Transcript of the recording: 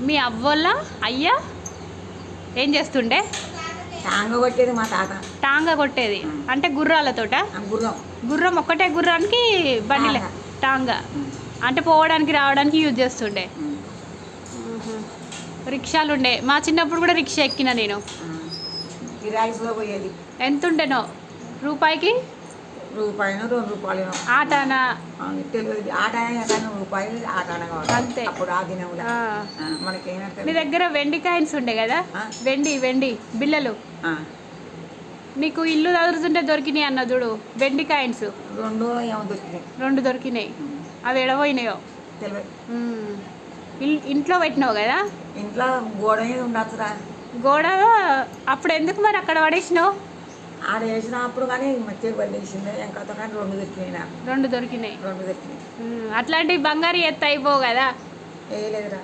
మీ అవ్వోళ్ళ అయ్యా ఏం చేస్తుండే? టాంగ కొట్టేది మా తాత. టాంగా కొట్టేది. అంటే గుర్రాలతోట? గుర్రం. గుర్రం ఒక్కటే గుర్రానికి బండిలే. టాంగా. అంటే పోవడానికి రావడానికి యూజ్ చేస్తుండే. రిక్షాలు ఉండే మా చిన్నప్పుడు కూడా రిక్షా ఎక్కిన నేను. ఆ. కిరాయిస్లో పోయేది. ఎంత ఉండేనో రూపాయికి? రూపాయలు రెండు రూపాయలు ఆటానా. తెలియదు. ఆట అయినా కానీ రూపాయలు ఆట అయినా కావాలి. అంతే. అప్పుడు ఆ దినంలో. మనకేమైనా మీ దగ్గర వెండి కాయిన్స్ ఉండే కదా? వెండి వెండి బిల్లలు నీకు ఇల్లు చదువుతుంటే దొరికినాయి అన్న చూడు. వెండి కాయిన్స్. రెండు దొరికినాయి. రెండు దొరికినాయి. అవి. ఇల్- ఇంట్లో పెట్టినావు కదా? ఇంట్లో గోడ మీద ఉండొచ్చురా. గోడ అప్పుడు ఎందుకు మరి అక్కడ పడేసినావు? ఆడ వేసినప్పుడు కానీ మధ్య పడేసింది. ఇంకా కానీ రెండు దొరికినాయి నాకు రెండు దొరికినాయి. రెండు దొరికినాయి. అట్లాంటి బంగారు ఎత్తు అయిపోవు కదా. వేయలేదురా.